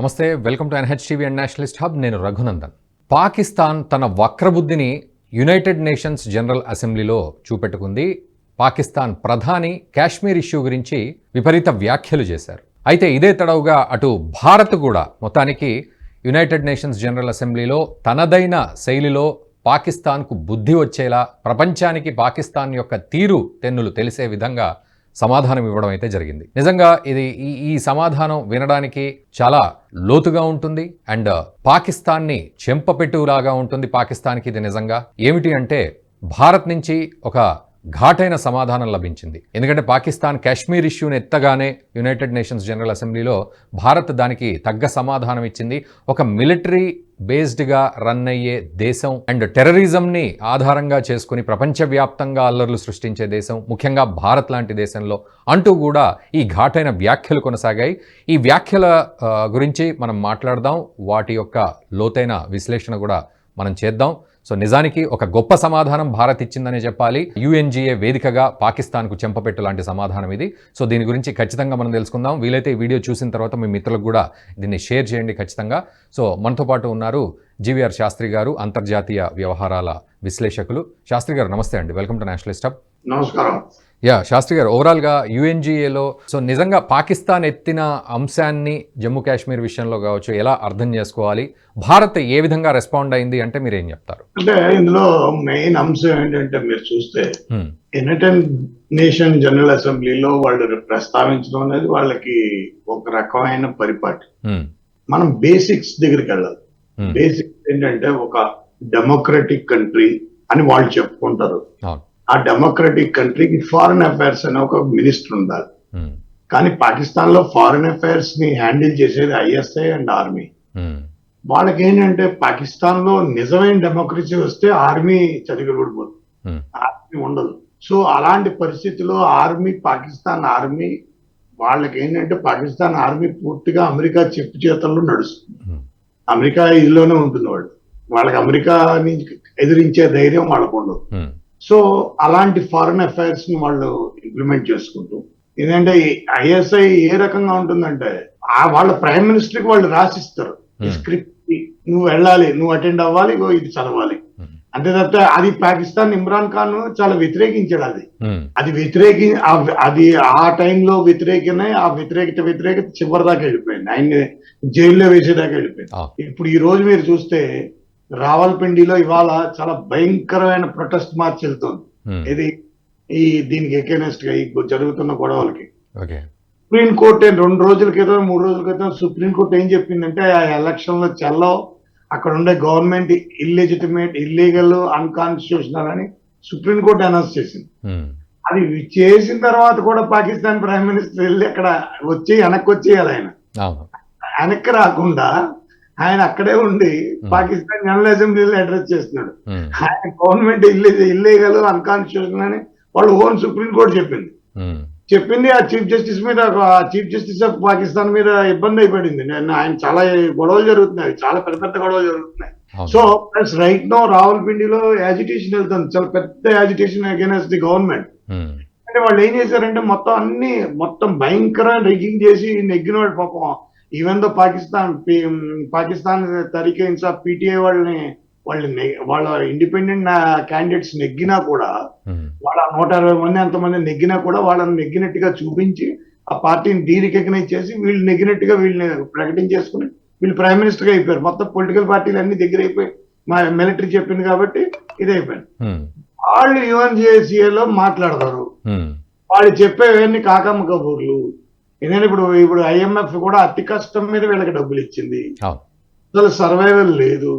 నమస్తే welcome to NHTV and nationalist hub. నేను రఘునందన్. పాకిస్తాన్ తన వక్రబుద్ధిని యునైటెడ్ నేషన్స్ జనరల్ అసెంబ్లీలో చూపెట్టుకుంది. పాకిస్తాన్ ప్రధాని కాశ్మీర్ ఇష్యూ గురించి విపరీత వ్యాఖ్యలు చేశారు. అయితే ఇదే తడవుగా అటు భారత్ కూడా మొత్తానికి యునైటెడ్ నేషన్స్ జనరల్ అసెంబ్లీలో తనదైన శైలిలో పాకిస్తాన్కు బుద్ధి వచ్చేలా ప్రపంచానికి పాకిస్తాన్ యొక్క తీరు తెన్నులు తెలిసే విధంగా సమాధానం ఇవ్వడం అయితే జరిగింది. నిజంగా ఇది ఈ ఈ సమాధానం వినడానికి చాలా లోతుగా ఉంటుంది. అండ్ పాకిస్తాన్ని చెంపపెట్టులాగా ఉంటుంది పాకిస్తాన్కి ఇది నిజంగా. ఏమిటి అంటే భారత్ నుంచి ఒక ఘాటైన సమాధానం లభించింది. ఎందుకంటే పాకిస్తాన్ కాశ్మీర్ ఇష్యూని ఎత్తగానే యునైటెడ్ నేషన్స్ జనరల్ అసెంబ్లీలో భారత్ దానికి తగ్గ సమాధానం ఇచ్చింది. ఒక మిలిటరీ బేస్డ్గా రన్ అయ్యే దేశం అండ్ టెర్రరిజంని ఆధారంగా చేసుకుని ప్రపంచవ్యాప్తంగా అల్లర్లు సృష్టించే దేశం ముఖ్యంగా భారత్ లాంటి దేశంలో. అంటూ కూడా ఈ ఘాటైన వ్యాఖ్యలు కొనసాగాయి. ఈ వ్యాఖ్యల గురించి మనం మాట్లాడదాం. వాటి యొక్క లోతైన విశ్లేషణ కూడా మనం చేద్దాం. సో నిజానికి ఒక గొప్ప సమాధానం భారత్ ఇచ్చిందనే చెప్పాలి. యుఎన్జిఏ వేదికగా పాకిస్తాన్కు చెంపపెట్టు లాంటి సమాధానం ఇది. సో దీని గురించి ఖచ్చితంగా మనం తెలుసుకుందాం. వీలైతే ఈ వీడియో చూసిన తర్వాత మీ మిత్రులకు కూడా దీన్ని షేర్ చేయండి ఖచ్చితంగా. సో మనతో పాటు ఉన్నారు జీవీఆర్ శాస్త్రి గారు అంతర్జాతీయ వ్యవహారాల విశ్లేషకులు. శాస్త్రి గారు నమస్తే అండి. వెల్కమ్ టు నేషనలిస్ట్ హబ్ నమస్కారం. యా శాస్త్రి గారు ఓవరాల్గా యుఎన్జిఏలో సో నిజంగా పాకిస్తాన్ ఎత్తిన అంశాన్ని జమ్మూ కాశ్మీర్ విషయంలో కావచ్చు ఎలా అర్థం చేసుకోవాలి? భారత్ ఏ విధంగా రెస్పాండ్ అయింది అంటే మీరు ఏం చెప్తారు? అంటే ఇందులో మెయిన్ అంశం ఏంటంటే మీరు చూస్తే యునైటెడ్ నేషన్ జనరల్ అసెంబ్లీలో వాళ్ళు ప్రస్తావించడం అనేది వాళ్ళకి ఒక రకమైన పరిపాటి. మనం బేసిక్స్ దగ్గరికి వెళ్ళాలి. బేసిక్స్ ఏంటంటే ఒక డెమోక్రటిక్ కంట్రీ అని వాళ్ళు చెప్పుకుంటారు. ఆ డెమోక్రటిక్ కంట్రీకి ఫారిన్ అఫైర్స్ అనే ఒక మినిస్టర్ ఉండాలి. హ్మ్, కానీ పాకిస్తాన్లో ఫారిన్ అఫైర్స్ని హ్యాండిల్ చేసేది ఐఎస్ఐ అండ్ ఆర్మీ. హ్మ్, వాళ్ళకి ఏంటంటే పాకిస్తాన్లో నిజమైన డెమోక్రసీ వస్తే ఆర్మీ చదివిపడిపోతుంది హ్మ్, ఆర్మీ ఉండదు. సో అలాంటి పరిస్థితిలో ఆర్మీ పాకిస్తాన్ ఆర్మీ వాళ్ళకి ఏంటంటే పాకిస్తాన్ ఆర్మీ పూర్తిగా అమెరికా చెప్పు చేతల్లో నడుస్తుంది. అమెరికా ఇదిలోనే ఉంటుంది వాళ్ళు వాళ్ళకి అమెరికాని ఎదిరించే ధైర్యం వాళ్ళకు ఉండదు సో అలాంటి ఫారిన్ అఫైర్స్ని వాళ్ళు ఇంప్లిమెంట్ చేసుకుంటూ ఏంటంటే ఐఎస్ఐ ఏ రకంగా ఉంటుందంటే ఆ వాళ్ళ ప్రైమ్ మినిస్టర్కి వాళ్ళు రాసిస్తారు. Hmm. స్క్రిప్ట్ నువ్వు వెళ్ళాలి నువ్వు అటెండ్ అవ్వాలి ఇది చదవాలి. హ్మ్, అంతే తప్పితే అది పాకిస్తాన్ ఇమ్రాన్ ఖాన్ చాలా వ్యతిరేకించాడు అది. హ్మ్, అది వ్యతిరేకి ఆ- అది ఆ టైంలో వ్యతిరేకనే ఆ వ్యతిరేకత వ్యతిరేకత చివరి దాకా వెళ్ళిపోయింది. ఆయన జైల్లో వేసేదాకా వెళ్ళిపోయింది. ఇప్పుడు ఈ రోజు మీరు చూస్తే రావల్పిండిలో ఇవాళ చాలా భయంకరమైన ప్రొటెస్ట్ మార్చ్ వెళ్తుంది. హ్మ్, ఇది ఈ దీనికి ఎగెనెస్ట్గా జరుగుతున్న గొడవలకి. ఓకే. సుప్రీం కోర్టు ఏం రెండు రోజుల క్రితం మూడు రోజుల క్రితం సుప్రీం కోర్టు ఏం చెప్పిందంటే ఆ ఎలక్షన్లో చెల్లవు అక్కడ ఉండే గవర్నమెంట్ ఇల్లిజిటిమేట్ ఇల్లీగల్ అన్కాన్స్టిట్యూషనల్ అని సుప్రీం కోర్టు అనౌన్స్ చేసింది. హ్మ్, అది చేసిన తర్వాత కూడా పాకిస్తాన్ ప్రైమ్ మినిస్టర్ వెళ్ళి అక్కడ వచ్చి వెనక్కి వచ్చేయాలి ఆయన. వెనక్కి రాకుండా ఆయన అక్కడే ఉండి పాకిస్తాన్ జనరల్ అసెంబ్లీలో అడ్రస్ చేస్తున్నాడు. ఆయన గవర్నమెంట్ ఇల్లీ ఇల్లీగల్ అన్కాన్స్టిట్యూషనల్ అని వాళ్ళు ఓన్ సుప్రీం కోర్టు చెప్పింది. చెప్పింది ఆ చీఫ్ జస్టిస్ మీద ఆ చీఫ్ జస్టిస్ ఆఫ్ పాకిస్తాన్ మీద ఇబ్బంది అయిపడింది. నేను ఆయన చాలా గొడవలు జరుగుతున్నాయి. చాలా పెద్ద పెద్ద గొడవలు జరుగుతున్నాయి. సో ప్లస్ రైట్ నో రావల్పిండిలో యాజిటేషన్ వెళ్తుంది. చాలా పెద్ద యాజిటేషన్ అగేనెస్ట్ ది గవర్నమెంట్ అంటే వాళ్ళు ఏం చేశారంటే మొత్తం అన్ని మొత్తం భయంకరమైన రిగ్గింగ్ చేసి నెగ్గినవాడు పాపం. Even though Pakistan Pakistan Tehreek-e Insaf PTI వాళ్ళని నె- వాళ్ళ ఇండిపెండెంట్ క్యాండిడేట్స్ నెగ్గినా కూడా హ్మ్, వాళ్ళ నూట అరవై మంది అంతమంది నెగ్గినా కూడా వాళ్ళని నెగ్గినట్టుగా చూపించి ఆ పార్టీని డీరికగ్నైజ్ చేసి వీళ్ళు నెగ్గినట్టుగా వీళ్ళని ప్రకటించేసుకుని వీళ్ళు ప్రైమ్ మినిస్టర్గా అయిపోయారు. మొత్తం పొలిటికల్ పార్టీలు అన్ని దగ్గర అయిపోయి మా మిలిటరీ చెప్పింది కాబట్టి ఇది అయిపోయింది. హ్మ్, వాళ్ళు యుఎన్జిఏసీఏలో మాట్లాడతారు. హ్మ్, వాళ్ళు చెప్పేవన్నీ కాకమ్మ కబూర్లు. ఎందుకంటే ఇప్పుడు ఇప్పుడు ఐఎంఎఫ్ కూడా అతి కష్టం మీద వీళ్ళకి డబ్బులు ఇచ్చింది. అసలు సర్వైవల్ లేదు.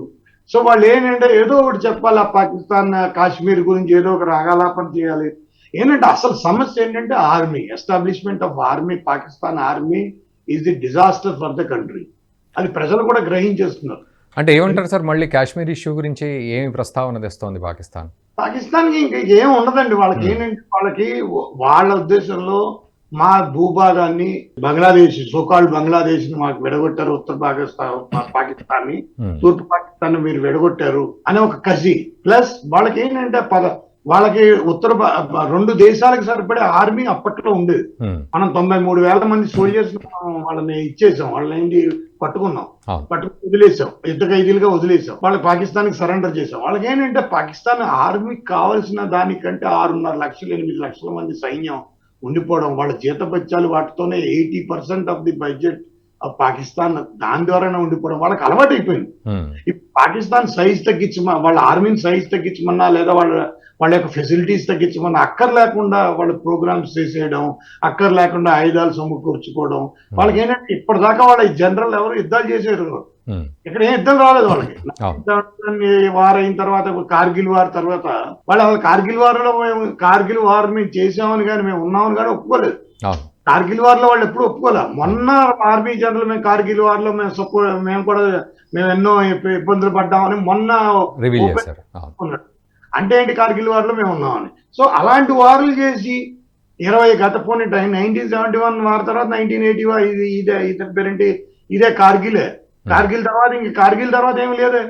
సో వాళ్ళు ఏంటంటే ఏదో ఒకటి చెప్పాలి ఆ పాకిస్తాన్ కాశ్మీర్ గురించి ఏదో ఒక రాగాలాపన చేయాలి. ఏంటంటే అసలు సమస్య ఏంటంటే army establishment of army Pakistan army is the disaster for the country. అది ప్రజలు కూడా గ్రహించేస్తున్నారు. అంటే ఏమంటారు సార్ మళ్ళీ కాశ్మీర్ ఇష్యూ గురించి ఏమి ప్రస్తావన తెస్తోంది పాకిస్తాన్? పాకిస్తాన్కి ఇంకా ఏం ఉండదండి. వాళ్ళకి. ఏంటంటే వాళ్ళకి వాళ్ళ ఉద్దేశంలో మా భూభాగాన్ని బంగ్లాదేశ్ సోకాల్ బంగ్లాదేశ్ని మాకు విడగొట్టారు ఉత్తర పాకిస్తాన్ పాకిస్తాన్ని హ్మ్, తూర్పు పాకిస్తాన్ మీరు విడగొట్టారు అనే ఒక కసి. ప్లస్ వాళ్ళకి ఏంటంటే పద వాళ్ళకి ఉత్తర రెండు దేశాలకు సరిపడే ఆర్మీ అప్పట్లో ఉండేది ఉమ్, మనం తొంభై మూడు వేల మంది సోల్జర్స్ వాళ్ళని ఇచ్చేసాం. వాళ్ళని ఏంటి పట్టుకున్నాం. పట్టుకుని వదిలేసాం. యుద్ధ ఖైదీలుగా వదిలేసాం. వాళ్ళకి పాకిస్తాన్కి సరెండర్ చేసాం వాళ్ళకి ఏంటంటే పాకిస్తాన్ ఆర్మీకి కావాల్సిన దానికంటే ఆరున్నర లక్షలు ఎనిమిది లక్షల మంది సైన్యం ఉండిపోవడం వాళ్ళ జీతభత్యాలు వాటితోనే eighty percent of the budget of Pakistan దాని ద్వారానే ఉండిపోవడం వాళ్ళకి అలవాటు అయిపోయింది ఈ పాకిస్తాన్ సైజ్ తగ్గించమ వాళ్ళ ఆర్మీని సైజ్ తగ్గించమన్నా లేదా వాళ్ళ వాళ్ళ యొక్క ఫెసిలిటీస్ తగ్గించమన్నా అక్కర్ లేకుండా వాళ్ళ ప్రోగ్రామ్స్ చేసేయడం అక్కర్ లేకుండా ఆయుధాలు సమకూర్చుకోవడం వాళ్ళకి ఏంటంటే ఇప్పటిదాకా వాళ్ళ జనరల్ ఎవరు యుద్ధాలు చేసేవారు? ఉమ్, ఇక్కడ ఏం యుద్ధం రాలేదు వాళ్ళకి. వార్ అయిన తర్వాత కార్గిల్ వార్ తర్వాత వాళ్ళు అసలు కార్గిల్ వార్లో మేము కార్గిల్ వార్ మేము చేసామని కానీ మేము ఉన్నామని కానీ ఒప్పుకోలేదు. కార్గిల్ వార్లో వాళ్ళు ఎప్పుడు ఒప్పుకోలే. మొన్న ఆర్మీ జనరల్ మేము కార్గిల్ వార్లో మేము మేము కూడా మేము ఎన్నో ఇబ్బ- ఇబ్బందులు పడ్డామని మొన్న. అంటే ఏంటి కార్గిల్ వార్లో మేము ఉన్నామని. సో అలాంటి వార్లు చేసి ఇరవై గత పోనీ time nineteen seventy one war తర్వాత నైన్టీన్ ఎయిటీ ఇది ఇదే ఇతని పేరేంటి? ఇదే కార్గిలే. కార్గిల్ తర్వాత ఇంక కార్గిల్ తర్వాత ఏమి లేదే.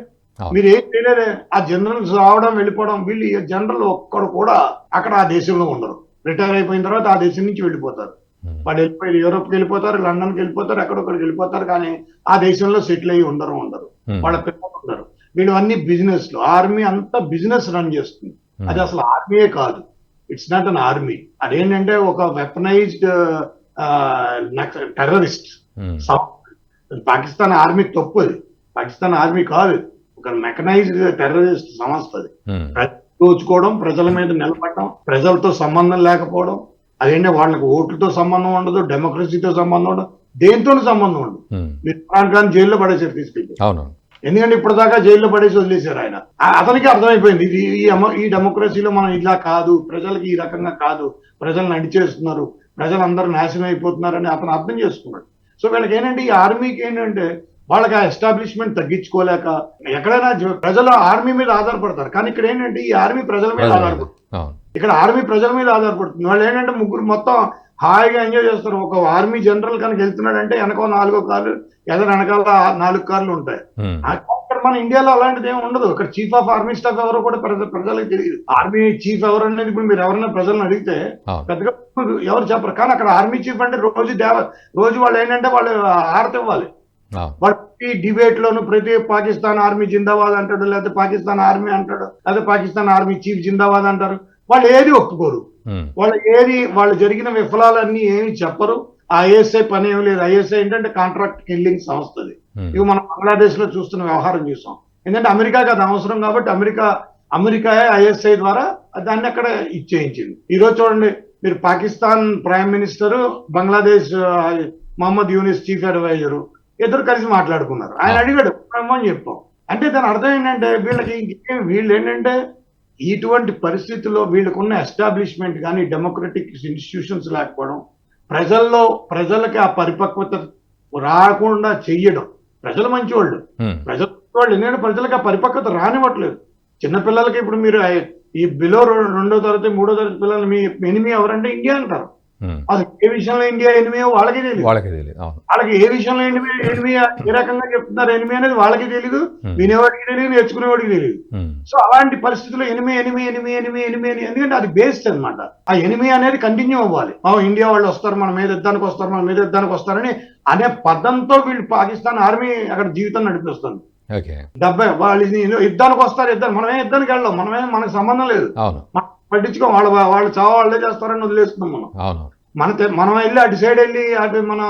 మీరు ఏం చేయలేదే. ఆ జనరల్స్ రావడం వెళ్ళిపోవడం వీళ్ళు జనరల్ ఒక్కడు కూడా అక్కడ ఆ దేశంలో ఉండరు. రిటైర్ అయిపోయిన తర్వాత ఆ దేశం నుంచి వెళ్ళిపోతారు. వాళ్ళు వెళ్ళిపోయి యూరోప్కి వెళ్ళిపోతారు లండన్కి వెళ్ళిపోతారు ఎక్కడొక్కడికి వెళ్ళిపోతారు కానీ ఆ దేశంలో సెటిల్ అయ్యి ఉండరు ఉండరు. వాళ్ళ పిల్లలు ఉండరు. వీళ్ళు అన్ని బిజినెస్లో ఆర్మీ అంతా బిజినెస్ రన్ చేస్తుంది. అది అసలు ఆర్మీయే కాదు. ఇట్స్ నాట్ అన్ ఆర్మీ అదేంటంటే ఒక వెపనైజ్డ్ టెర్రరిస్ట్ పాకిస్తాన్ ఆర్మీ తప్పు అది పాకిస్తాన్ ఆర్మీ కాదు. ఒక మెకనైజ్డ్ టెర్రరిస్ట్ సంస్థ అది. ఉమ్, దోచుకోవడం ప్రజల మీద నిలబడడం ప్రజలతో సంబంధం లేకపోవడం అదేంటే వాళ్ళకి ఓట్లతో సంబంధం ఉండదు డెమోక్రసీతో సంబంధం ఉండదు దేంతోనూ సంబంధం ఉండదు. ఉమ్, మీరు ఇమ్రాన్ ఖాన్ జైల్లో పడేసారు తీసుకెళ్ళి. ఎందుకంటే ఇప్పటిదాకా జైల్లో పడేసి వదిలేశారు ఆయన. అతనికి అర్థమైపోయింది. ఇది ఈ డెమోక్రసీలో మనం ఇలా కాదు ప్రజలకి ఈ రకంగా కాదు ప్రజలు నడిచేస్తున్నారు ప్రజలందరూ నాశనం అయిపోతున్నారని అతను అర్థం చేసుకున్నాడు. సో వీళ్ళకి ఏంటంటే ఈ ఆర్మీకి ఏంటంటే వాళ్ళకి ఆ ఎస్టాబ్లిష్మెంట్ తగ్గించుకోలేక ఎక్కడైనా ప్రజలు ఆర్మీ మీద ఆధారపడతారు. కానీ ఇక్కడ ఏంటంటే ఈ ఆర్మీ ప్రజల మీద. ఆధారపడుతుంది ఇక్కడ ఆర్మీ ప్రజల మీద ఆధారపడుతుంది. వాళ్ళు ఏంటంటే ముగ్గురు మొత్తం హాయిగా ఎంజాయ్ చేస్తారు. ఒక ఆర్మీ జనరల్ కనుక వెళ్తున్నాడంటే వెనక నాలుగో కార్లు ఎదరు వెనకాల నాలుగు కార్లు ఉంటాయి. మన ఇండియాలో అలాంటిది ఏమి ఉండదు. ఇక్కడ చీఫ్ ఆఫ్ ఆర్మీ స్టాఫ్ ఎవరో కూడా ప్రజ- ప్రజలకు తెలియదు. ఆర్మీ చీఫ్ ఎవరు అనేది ఇప్పుడు మీరు ఎవరైనా ప్రజలను అడిగితే పెద్దగా ఎవరు చెప్పరు. కానీ అక్కడ ఆర్మీ చీఫ్ అంటే రోజు దేవ రోజు వాళ్ళు ఏంటంటే వాళ్ళు ఆరతి ఇవ్వాలి. ప్రతి డిబేట్ లోను ప్రతి పాకిస్తాన్ ఆర్మీ జిందాబాద్ అంటాడు లేకపోతే పాకిస్తాన్ ఆర్మీ అంటాడు లేకపోతే పాకిస్తాన్ ఆర్మీ చీఫ్ జిందాబాద్ అంటారు. వాళ్ళు ఏది ఒప్పుకోరు. వాళ్ళు ఏది వాళ్ళు జరిగిన విఫలాలన్నీ ఏమి చెప్పరు. ఐఎస్ఐ పని ఏమి లేదు. ఐఎస్ఐ ఏంటంటే కాంట్రాక్ట్ కిల్లింగ్ సంస్థది ఇవి మనం బంగ్లాదేశ్లో చూస్తున్న వ్యవహారం చూసాం. ఎందుకంటే అమెరికాకి అది అవసరం కాబట్టి అమెరికా అమెరికా ఐఎస్ఐ ద్వారా దాన్ని అక్కడ ఇచ్చేయించింది. ఈ రోజు చూడండి మీరు Pakistan prime minister Bangladesh Muhammad Yunus chief adviser ఇద్దరు కలిసి మాట్లాడుకున్నారు. ఆయన అడిగాడు "ఏమో" అని చెప్పాం. అంటే దాని అర్థం ఏంటంటే వీళ్ళకి ఇంకేం వీళ్ళు ఏంటంటే ఇటువంటి పరిస్థితుల్లో వీళ్ళకున్న ఎస్టాబ్లిష్మెంట్ కానీ డెమోక్రటిక్ ఇన్స్టిట్యూషన్స్ లేకపోవడం ప్రజల్లో ప్రజలకి ఆ పరిపక్వత రాకుండా చెయ్యడం. ప్రజలు మంచివాళ్ళు. ప్రజలు వాళ్ళు ఎందుకంటే ప్రజలకు ఆ పరిపక్వత రానివ్వట్లేదు. చిన్నపిల్లలకి ఇప్పుడు మీరు ఈ బిలో రెండో తరగతి మూడో తరగతి పిల్లలు మీ ఎనిమి ఎవరంటే ఇండియా అంటారు. అసలు ఏ విషయంలో ఇండియా ఎనిమి వాళ్ళకి తెలియదు వాళ్ళకి తెలియదు వాళ్ళకి ఏ విషయంలో ఎనిమి ఎనిమి ఏ రకంగా చెప్తున్నారు ఎనిమి అనేది వాళ్ళకి తెలియదు వినేవాడికి తెలియదు నేర్చుకునేవాడికి తెలియదు సో అలాంటి పరిస్థితుల్లో enemy enemy enemy enemy enemy అని ఎందుకంటే అది బేస్డ్ అన్నమాట. ఆ ఎనిమి అనేది కంటిన్యూ అవ్వాలి. ఇండియా వాళ్ళు వస్తారు మన మీద యుద్ధానికి వస్తారు మన మీద యుద్ధానికి వస్తారని అనే పదంతో వీళ్ళు పాకిస్తాన్ ఆర్మీ అక్కడ జీవితం నడిపిస్తుంది. డెబ్బై వాళ్ళు యుద్ధానికి వస్తారు యుద్ధానికి మనమే యుద్ధానికి వెళ్ళాం మనమే మనకు సంబంధం లేదు. పట్టించుకో వాళ్ళు వాళ్ళు చావ వాళ్ళే చేస్తారని వదిలేస్తున్నాం మనం. అవును. మన మనం వెళ్ళి అటు సైడ్ వెళ్ళి అటు మన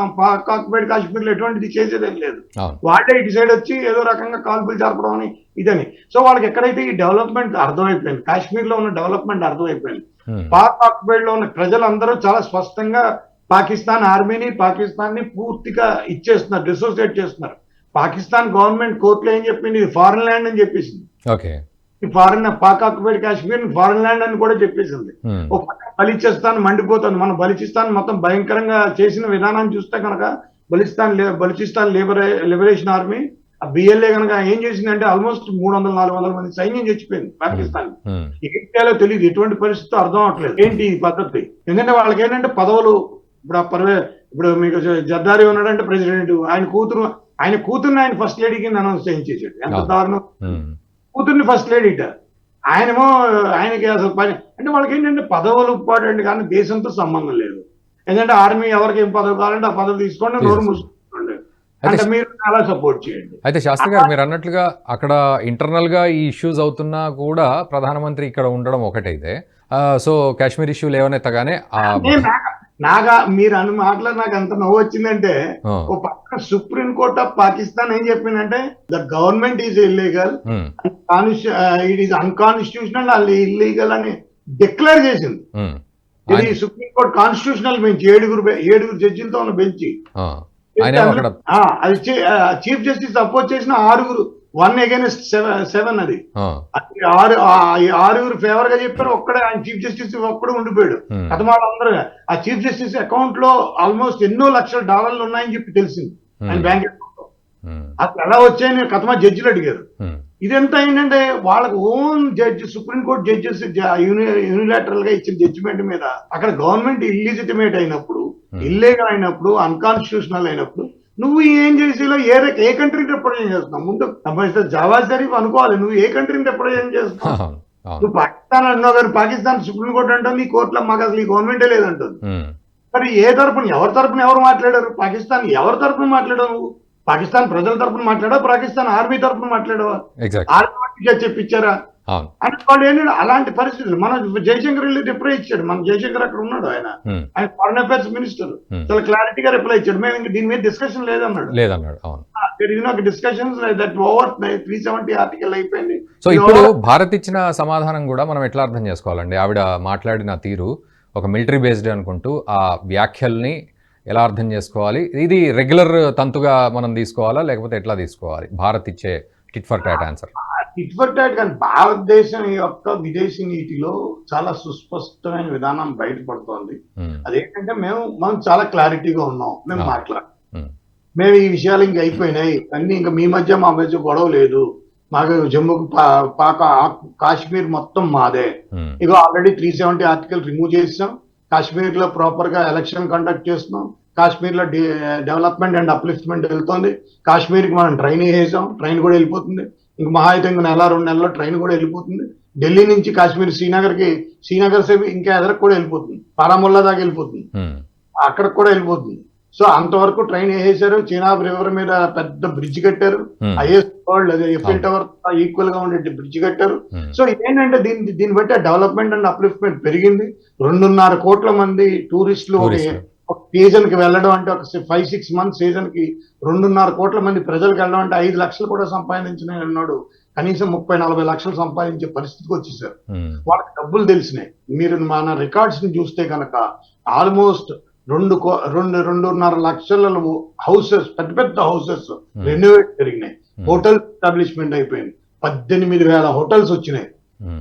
కాక్పేట్ కాశ్మీర్లో ఎటువంటిది చేసేదేం లేదు. వాళ్ళే ఇటు సైడ్ వచ్చి ఏదో రకంగా కాల్పులు జరపడం అని ఇదని. సో వాళ్ళకి ఎక్కడైతే ఈ డెవలప్మెంట్ అర్థమైపోయింది కాశ్మీర్లో ఉన్న డెవలప్మెంట్ అర్థమైపోయింది. పాక్ ఆక్యుపైడ్లో ఉన్న ప్రజలందరూ చాలా స్పష్టంగా పాకిస్తాన్ ఆర్మీని పాకిస్తాన్ని పూర్తిగా ఇచ్చేస్తున్నారు డిసోసియేట్ చేస్తున్నారు. పాకిస్తాన్ గవర్నమెంట్ కోర్టులో ఏం చెప్పింది? ఇది ఫారెన్ ల్యాండ్ అని చెప్పేసింది. ఓకే. ఈ foreign Pak occupied Kashmir foreign land అని కూడా చెప్పేసింది. ఒక పక్క బలిచిస్తాన్ మండిపోతుంది. మన బలిచిస్తాన్ మొత్తం భయంకరంగా చేసిన విధానాన్ని చూస్తే కనుక బలిస్తాన్ లే- బలిచిస్తాన్ లిబరే లిబరేషన్ ఆర్మీ ఆ బిఎల్ఏ కనుక ఏం చేసిందంటే ఆల్మోస్ట్ మూడు వందల నాలుగు వందల మంది సైన్యం చచ్చిపోయింది పాకిస్తాన్. ఉమ్, ఏం చేయాలో తెలియదు ఎటువంటి పరిస్థితి అర్థం అవట్లేదు ఏంటి ఈ పద్ధతి? ఎందుకంటే వాళ్ళకి ఏంటంటే పదవులు ఇప్పుడు ఆ పర్వే ఇప్పుడు మీకు జర్దారి ఉన్నాడంటే ప్రెసిడెంట్ ఆయన కూతురు ఆయన కూతుర్ని ఆయన ఫస్ట్ లేడీ కింద అనౌన్స్ చేయించేసాడు ఎంత. దారుణం. కూతుర్ని ఫస్ట్ లేడీట ఆయనేమో ఆయనకి అసలు పని అంటే వాళ్ళకి ఏంటంటే పదవులు ఇంపార్టెంట్ కానీ దేశంతో సంబంధం లేదు. ఎందుకంటే ఆర్మీ ఎవరికి ఏం పదవి కావాలంటే ఆ పదవి తీసుకోండి నోరు. మూసుకోండి. అయితే అంటే మీరు చాలా సపోర్ట్ చేయండి. అయితే శాస్త్రి గారు మీరు అన్నట్లుగా అక్కడ ఇంటర్నల్గా ఈ ఇష్యూస్ అవుతున్నా కూడా ప్రధానమంత్రి ఇక్కడ ఉండడం ఒకటైతే. సో కాశ్మీర్ ఇష్యూ లేవనెత్తగానే నాగా మీరు అన్న మాటలో నాకు ఎంత నవ్వు వచ్చిందంటే ఓ పక్కన సుప్రీం కోర్ట్ ఆఫ్ పాకిస్తాన్ ఏం చెప్పిందంటే the government is illegal it is unconstitutional అది ఇల్లీగల్ అని డిక్లేర్ చేసింది. ఇది సుప్రీం కోర్ట్ కాన్స్టిట్యూషనల్ బెంచ్ ఏడుగురు ఏడుగురు జడ్జిలతో ఉన్న బెంచ్. అది చీఫ్ జస్టిస్ అపోజ్ చేసిన ఆరుగురు. వన్ అగైనెస్ట్ సెవెన్ అది. ఆ, అది ఆరు ఆరుగురు ఫేవర్గా చెప్పారు ఒక్కడే ఆయన చీఫ్ జస్టిస్ ఒక్కడే ఉండిపోయాడు. ఉమ్, కథమాలందరూ ఆ చీఫ్ జస్టిస్ అకౌంట్లో ఆల్మోస్ట్ ఎన్నో లక్షల డాలర్లు ఉన్నాయని చెప్పి తెలిసింది. ఆయన బ్యాంక్ అకౌంట్లో. అసలు ఎలా వచ్చాయని కథమా జడ్జిలు అడిగారు. ఇదంతా ఏంటంటే వాళ్ళకి own judge supreme court judges యూనిలాటరల్గా ఇచ్చిన జడ్జిమెంట్ మీద అక్కడ గవర్నమెంట్ ఇల్లిజిటిమేట్ అయినప్పుడు. ఇల్లీగల్ అయినప్పుడు అన్కాన్స్టిట్యూషనల్ అయినప్పుడు నువ్వు ఏం చేసేలో ఏ ఏ కంట్రీని రిప్రజెంట్ చేస్తున్నావు? ముందు సంబంధించిన జవాజ్ షరీఫ్ అనుకోవాలి. నువ్వు ఏ కంట్రీని రిప్రజెంట్ చేస్తున్నావు? నువ్వు పాకిస్తాన్ అన్నావు కానీ పాకిస్తాన్ సుప్రీంకోర్టు అంటుంది కోర్టులో మాకు అసలు ఈ గవర్నమెంటే లేదంటుంది. మరి ఏ తరపున ఎవరి తరపున ఎవరు మాట్లాడారు? పాకిస్తాన్ ఎవరి తరపున మాట్లాడావు? నువ్వు పాకిస్తాన్ ప్రజల తరపున మాట్లాడావా? పాకిస్తాన్ ఆర్మీ తరపున మాట్లాడావా? ఎగ్జాక్ట్ ఆర్మీ చెప్పించారా? అంటే వాళ్ళు ఏంటంటే అలాంటి పరిస్థితులు. మన జయశంకర్ వెళ్ళి రిప్లై ఇచ్చాడు. మన జయశంకర్ అక్కడ ఉన్నాడు ఆయన. ఆయన ఫారెన్ అఫైర్స్ మినిస్టర్. చాలా క్లారిటీగా రిప్లై ఇచ్చాడు. మేము ఇంక దీని మీద డిస్కషన్ లేదన్నాడు. లేదన్నాడు అవును. Discussions that over three seventy article అయిపోయింది. సో ఇప్పుడు భారత్ ఇచ్చిన సమాధానం కూడా మనం ఎట్లా అర్థం చేసుకోవాలండి? ఆవిడ మాట్లాడిన తీరు ఒక మిలిటరీ బేస్డ్ అనుకుంటూ ఆ వ్యాఖ్యల్ని ఎలా అర్థం చేసుకోవాలి? ఇది రెగ్యులర్ తంతుగా మనం తీసుకోవాలా? లేకపోతే ఎట్లా తీసుకోవాలి? భారత్ ఇచ్చే tit for tat answer it for tat కానీ భారతదేశం యొక్క విదేశీ నీతిలో చాలా సుస్పష్టమైన విధానం బయటపడుతోంది. అదేంటంటే మేము మనం చాలా క్లారిటీగా ఉన్నాం. మేము. మాట్లాడు. మేము. ఈ విషయాలు ఇంక అయిపోయినాయి. అన్ని ఇంకా మీ మధ్య మా మధ్య గొడవ లేదు. మాకు జమ్మూ పాక కాశ్మీర్ మొత్తం మాదే. ఇగో already three seventy article remove చేసాం కాశ్మీర్లో ప్రాపర్గా ఎలక్షన్ కండక్ట్ చేస్తున్నాం. కాశ్మీర్లో డెవలప్మెంట్ అండ్ అప్లిఫ్ట్మెంట్ వెళ్తోంది. కాశ్మీర్కి మనం ట్రైన్ వేసాం. ట్రైన్ కూడా వెళ్ళిపోతుంది. ఇంక మహా అయితే ఇంక నెల రెండు నెలల్లో ట్రైన్ కూడా వెళ్ళిపోతుంది. ఢిల్లీ నుంచి కాశ్మీర్ శ్రీనగర్కి శ్రీనగర్ సేపు ఇంకా ఎదరకు కూడా వెళ్ళిపోతుంది. పారాముల్లా దాకా వెళ్ళిపోతుంది. అక్కడికి కూడా వెళ్ళిపోతుంది. సో అంతవరకు ట్రైన్ వేసేశారు. చీనాబ్ రివర్ మీద పెద్ద బ్రిడ్జ్ కట్టారు. ఐఎస్ వరల్డ్ అదే అవును. టవర్ ఈక్వల్గా ఉండే బ్రిడ్జ్ కట్టారు. సో ఏంటంటే దీని దీన్ని బట్టి డెవలప్మెంట్ అండ్ అప్లిఫ్ట్మెంట్ పెరిగింది. రెండున్నర కోట్ల మంది టూరిస్టులు. ఒక ఒక సీజన్కి వెళ్ళడం అంటే ఒక ఫైవ్ సిక్స్ మంత్ సీజన్కి రెండున్నర కోట్ల మంది ప్రజలకు వెళ్ళడం అంటే ఐదు లక్షలు కూడా సంపాదించిన ఉన్నాడు కనీసం ముప్పై నలభై లక్షలు సంపాదించే పరిస్థితికి వచ్చేసారు. వాళ్ళకి డబ్బులు తెలిసినాయి. మీరు మన రికార్డ్స్ని చూస్తే కనుక ఆల్మోస్ట్ రెండు కో- రెండు రెండున్నర లక్షల హౌసెస్ పెద్ద పెద్ద హౌసెస్ రెన్యువేట్ జరిగినాయి. హోటల్ ఎస్టాబ్లిష్మెంట్ అయిపోయింది. పద్దెనిమిది వేల హోటల్స్ వచ్చినాయి.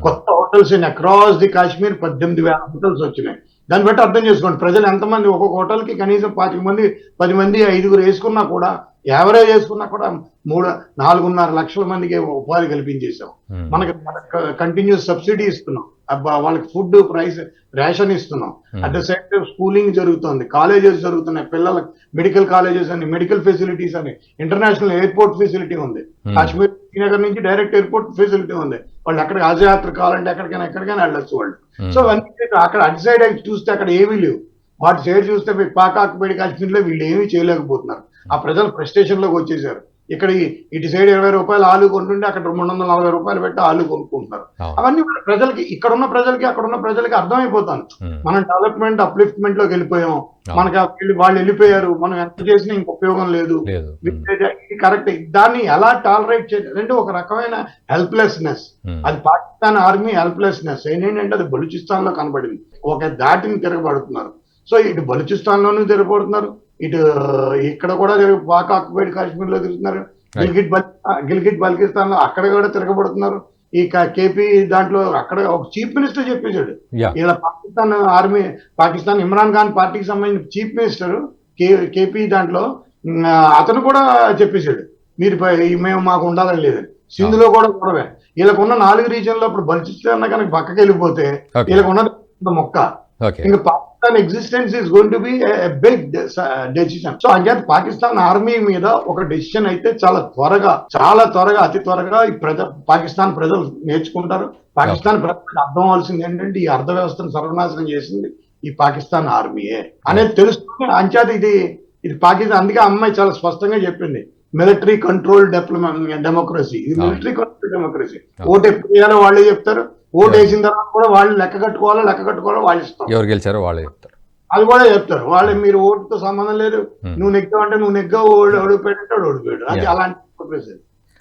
కొత్త hotels in across the Kashmir పద్దెనిమిది వేల హోటల్స్ వచ్చినాయి. దాన్ని బట్టి అర్థం చేసుకోండి. ప్రజలు ఎంతమంది ఒక్కొక్క హోటల్కి కనీసం పాతిక మంది పది మంది ఐదుగురు వేసుకున్నా కూడా యావరేజ్ వేసుకున్నా కూడా మూడు నాలుగున్నర లక్షల మందికి ఉపాధి కల్పించేసాం మనకి కంటిన్యూస్ సబ్సిడీ ఇస్తున్నాం. అబ్బా వాళ్ళకి ఫుడ్ ప్రైస్ రేషన్ ఇస్తున్నాం. At the same time schooling జరుగుతుంది. కాలేజెస్ జరుగుతున్నాయి. పిల్లలకు మెడికల్ కాలేజెస్ అని మెడికల్ ఫెసిలిటీస్ అని ఇంటర్నేషనల్ ఎయిర్పోర్ట్ ఫెసిలిటీ ఉంది. కాశ్మీర్ శ్రీనగర్ నుంచి డైరెక్ట్ ఎయిర్పోర్ట్ ఫెసిలిటీ ఉంది. వాళ్ళు అక్కడికి ఆజయాత్ర కావాలంటే ఎక్కడికైనా ఎక్కడికైనా వెళ్ళొచ్చు వాళ్ళు. సో అవన్నీ అక్కడ అటు సైడ్ చూస్తే అక్కడ ఏమీ లేవు. వాటి సైడ్ చూస్తే మీకు పాకాకుపేడి కాశ్మీర్లో వీళ్ళు ఏమీ చేయలేకపోతున్నారు. ఆ ప్రజలు ఫ్రస్ట్రేషన్లోకి వచ్చేసారు. ఇక్కడ ఇటు సైడ్ ఇరవై రూపాయలు ఆలు కొంటుంటే అక్కడ రెండు వందల నలభై రూపాయలు పెట్టి ఆలు కొనుక్కుంటున్నారు. అవన్నీ కూడా ప్రజలకి ఇక్కడ ఉన్న ప్రజలకి అక్కడ ఉన్న ప్రజలకి అర్థమైపోతాను. మనం డెవలప్మెంట్ అప్లిఫ్ట్మెంట్లోకి వెళ్ళిపోయాం మనకి వీళ్ళు- వాళ్ళు వెళ్ళిపోయారు. మనం ఎంత చేసినా ఇంక ఉపయోగం లేదు. కరెక్ట్ దాన్ని ఎలా టాలరేట్ చేయాలి అంటే ఒక రకమైన హెల్ప్లెస్నెస్ అది పాకిస్తాన్ ఆర్మీ హెల్ప్లెస్నెస్ ఏంటంటే అది బలూచిస్తాన్లో కనబడింది. ఒక దాటిని తిరగబడుతున్నారు. సో ఇటు బలూచిస్తాన్ లోనూ తిరగబడుతున్నారు. ఇటు ఇక్కడ కూడా పాక్ ఆక్యుపైడ్ కాశ్మీర్లో తిరుగుతున్నారు. గిల్గిట్ బల్ గిల్గిట్ బల్కిస్తాన్లో అక్కడ కూడా తిరగబడుతున్నారు. ఈ కేపీ దాంట్లో అక్కడ ఒక చీఫ్ మినిస్టర్ చెప్పేశాడు. ఇలా పాకిస్తాన్ ఆర్మీ పాకిస్తాన్ ఇమ్రాన్ ఖాన్ పార్టీకి సంబంధించిన చీఫ్ మినిస్టర్ కేపీ దాంట్లో అతను కూడా చెప్పేశాడు. మీరు మేము మాకు ఉండాలని లేదని సింధులో కూడా గొడవే. వీళ్ళకున్న నాలుగు రీజన్లో ఇప్పుడు బలిచిస్తాన్ కనుక పక్కకి వెళ్ళిపోతే ఓకే. వీళ్ళకు ఉన్నది పెద్ద మొక్క. ఇంకా Pakistan existence is going to be big decision so అంచేత పాకిస్తాన్ ఆర్మీ మీద ఒక డెసిషన్ అయితే చాలా త్వరగా చాలా త్వరగా అతి త్వరగా ఈ ప్రజ పాకిస్తాన్ ప్రజలు నేర్చుకుంటారు. పాకిస్తాన్ ప్రజలకు అర్థం అవ్వాల్సింది ఏంటంటే ఈ అర్థ వ్యవస్థను సర్వనాశనం చేసింది ఈ పాకిస్తాన్ ఆర్మీయే అనేది తెలుసుకుని అంచేత ఇది ఇది పాకిస్తాన్ అందుకే అమ్మాయి చాలా స్పష్టంగా చెప్పింది. మిలిటరీ కంట్రోల్ డెమోక్రసీ ఇది. Military control democracy. ఓటు ఎప్పుడు వాళ్ళే చెప్తారు. ఓటు వేసిన తర్వాత కూడా వాళ్ళు లెక్క కట్టుకోవాలో లెక్క కట్టుకోవాలో వాళ్ళు ఇష్టం ఎవరు గెలిచారో వాళ్ళే చెప్తారు. అది కూడా చెప్తారు. వాళ్ళు మీరు ఓటుతో సంబంధం లేదు. Hmm. నువ్వు నెగ్గావు అంటే నువ్వు నెగ్గావు ఓడి ఓడిపోయాడంటే వాడు ఓడిపోయాడు. అది. అలాంటి డెమోక్రసీ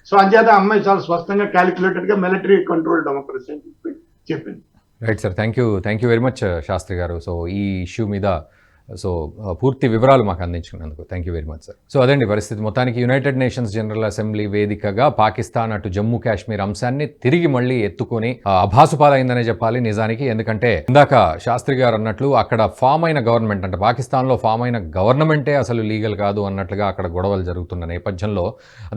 సో అంచేత అమ్మాయి చాలా స్పష్టంగా క్యాలిక్యులేటెడ్గా మిలిటరీ కంట్రోల్ డెమోక్రసీ అని చెప్పి చెప్పింది. Right sir thank you thank you very much Shastri గారు. సో ఈ ఇష్యూ మీద సో పూర్తి వివరాలు మాకు అందించినందుకు thank you very much sir so అదండి పరిస్థితి. మొత్తానికి యునైటెడ్ నేషన్స్ జనరల్ అసెంబ్లీ వేదికగా పాకిస్తాన్ అటు జమ్మూ కాశ్మీర్ అంశాన్ని తిరిగి మళ్ళీ ఎత్తుకొని అభాసుపాలైందనే చెప్పాలి నిజానికి. ఎందుకంటే ఇందాక శాస్త్రి గారు అన్నట్లు అక్కడ ఫామ్ అయిన గవర్నమెంట్ అంటే పాకిస్తాన్లో ఫామ్ అయిన గవర్నమెంటే అసలు లీగల్ కాదు అన్నట్లుగా అక్కడ గొడవలు జరుగుతున్న నేపథ్యంలో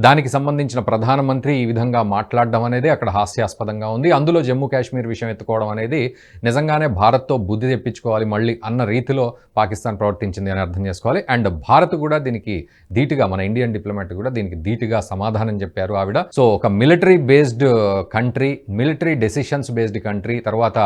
దానికి సంబంధించిన ప్రధానమంత్రి ఈ విధంగా మాట్లాడడం అనేది అక్కడ హాస్యాస్పదంగా ఉంది. అందులో జమ్మూ కాశ్మీర్ విషయం ఎత్తుకోవడం అనేది నిజంగానే భారత్తో బుద్ధి తెప్పించుకోవాలి మళ్ళీ అన్న రీతిలో పాకిస్తాన్ ప్రవర్తించింది అని అర్థం చేసుకోవాలి. అండ్ భారత్ కూడా దీనికి ధీటుగా మన ఇండియన్ డిప్లొమాట్ కూడా దీనికి ధీటుగా సమాధానం చెప్పారు ఆవిడ. సో ఒక military based country military decisions based country తర్వాత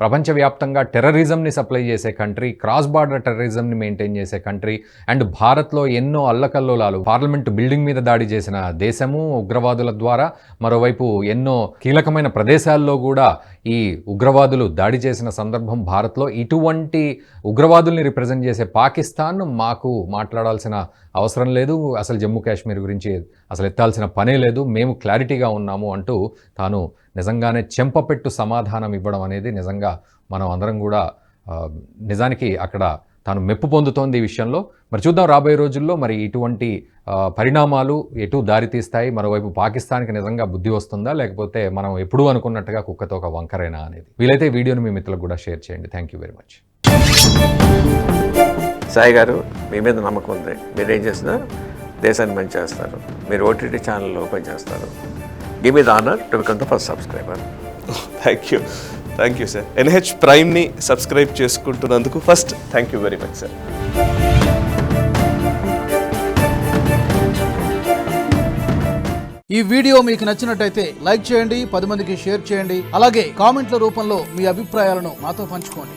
ప్రపంచవ్యాప్తంగా టెర్రరిజంని సప్లై చేసే కంట్రీ క్రాస్ బార్డర్ టెర్రరిజంని మెయింటైన్ చేసే కంట్రీ అండ్ భారత్లో ఎన్నో అల్లకల్లోలాలు పార్లమెంట్ బిల్డింగ్ మీద దాడి చేసిన దేశము ఉగ్రవాదుల ద్వారా మరోవైపు ఎన్నో కీలకమైన ప్రదేశాల్లో కూడా ఈ ఉగ్రవాదులు దాడి చేసిన సందర్భం భారత్లో. ఇటువంటి ఉగ్రవాదుల్ని రిప్రజెంట్ చేసే పాకిస్తాన్ మాకు మాట్లాడాల్సిన అవసరం లేదు. అసలు జమ్మూ కాశ్మీర్ గురించి అసలు ఎత్తాల్సిన పనే లేదు. మేము క్లారిటీగా ఉన్నాము అంటూ తాను నిజంగానే చెంపపెట్టు సమాధానం ఇవ్వడం అనేది నిజంగా మనం అందరం కూడా నిజానికి అక్కడ తాను మెప్పు పొందుతోంది ఈ విషయంలో. మరి చూద్దాం రాబోయే రోజుల్లో మరి ఇటువంటి పరిణామాలు ఎటు దారితీస్తాయి? మరోవైపు పాకిస్తాన్కి నిజంగా బుద్ధి వస్తుందా? లేకపోతే మనం ఎప్పుడూ అనుకున్నట్టుగా కుక్కతో ఒక వంకరైనా అనేది. వీలైతే వీడియోని మీ మిత్రులకు కూడా షేర్ చేయండి. Thank you very much. Sai గారు మీ మీద నమ్మకం ఉంది. మీరు ఏం చేసినా దేశాన్ని మంచి చేస్తారు. మీరు ఓటీటీ ఛానల్ ఓపెన్ చేస్తారు. Give me the honour to become the first subscriber. Thank you thank you sir NH ప్రైమ్ని subscribe చేసుకుంటున్నందుకు first thank you very much sir ఈ వీడియో మీకు నచ్చినట్టయితే లైక్ చేయండి పది మందికి షేర్ చేయండి. అలాగే కామెంట్ల రూపంలో మీ అభిప్రాయాలను మాతో పంచుకోండి.